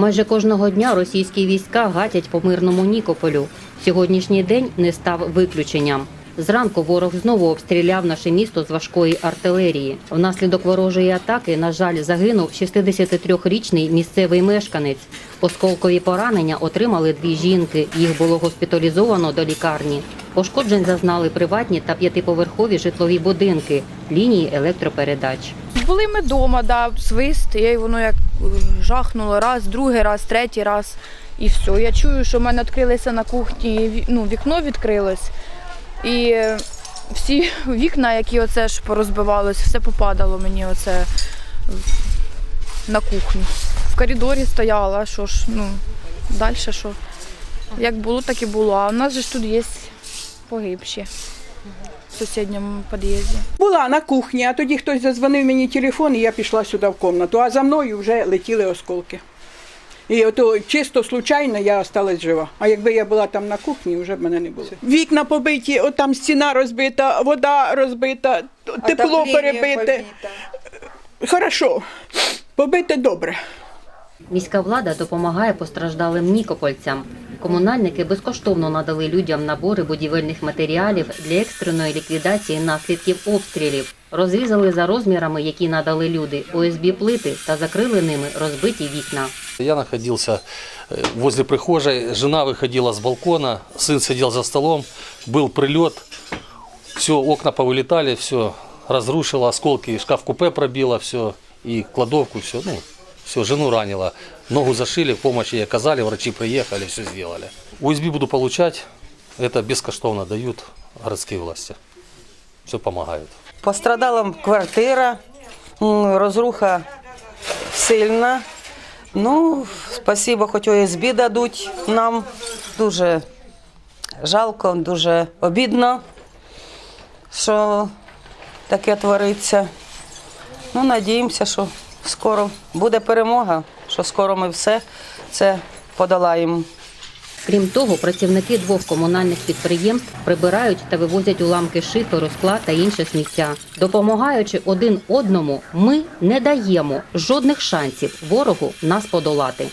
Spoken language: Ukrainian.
Майже кожного дня російські війська гатять по мирному Нікополю. Сьогоднішній день не став виключенням. Зранку ворог знову обстріляв наше місто з важкої артилерії. Внаслідок ворожої атаки, на жаль, загинув 63-річний місцевий мешканець. Осколкові поранення отримали дві жінки. Їх було госпіталізовано до лікарні. Пошкоджень зазнали приватні та п'ятиповерхові житлові будинки, лінії електропередач. Були ми вдома, да, свист, і воно як жахнуло раз, другий раз, третій раз. І все. Я чую, що в мене відкрилися на кухні, ну, вікно відкрилось. І всі вікна, які оце ж порозбивалось, все попадало мені оце на кухню. В коридорі стояла, що ж, ну, далі що. Як було, так і було. А у нас же ж тут є погибші в сусідньому під'їзді. Була на кухні, а тоді хтось зазвонив мені телефон, і я пішла сюди в кімнату, а за мною вже летіли осколки. І ото чисто случайно я осталась жива. А якби я була там на кухні, вже б мене не було. Вікна побиті, от там стіна розбита, вода розбита, тепло перебите. Хорошо, побите добре. Міська влада допомагає постраждалим нікопольцям. Комунальники безкоштовно надали людям набори будівельних матеріалів для екстреної ліквідації наслідків обстрілів. Розрізали за розмірами, які надали люди, ОСБ плити та закрили ними розбиті вікна. Я находился э, возле прихожей, жена выходила с балкона, сын сидел за столом, был прилет, все, окна повылетали, все разрушило, осколки, шкаф-купе пробило, все, и кладовку, все, ну, все, жену ранило. Ногу зашили, помощь ей оказали, врачи приехали, все сделали. УСБ буду получать, это бескоштовно дают городские власти. Все помогают. Пострадала квартира, розруха сильна. Ну, спасибо, хоч ОСБ дадуть нам. Дуже жалко, дуже обідно, що таке твориться. Ну, надіємося, що скоро буде перемога, що скоро ми все це подолаємо. Крім того, працівники двох комунальних підприємств прибирають та вивозять уламки шиферу, скла та інше сміття. Допомагаючи один одному, ми не даємо жодних шансів ворогу нас подолати.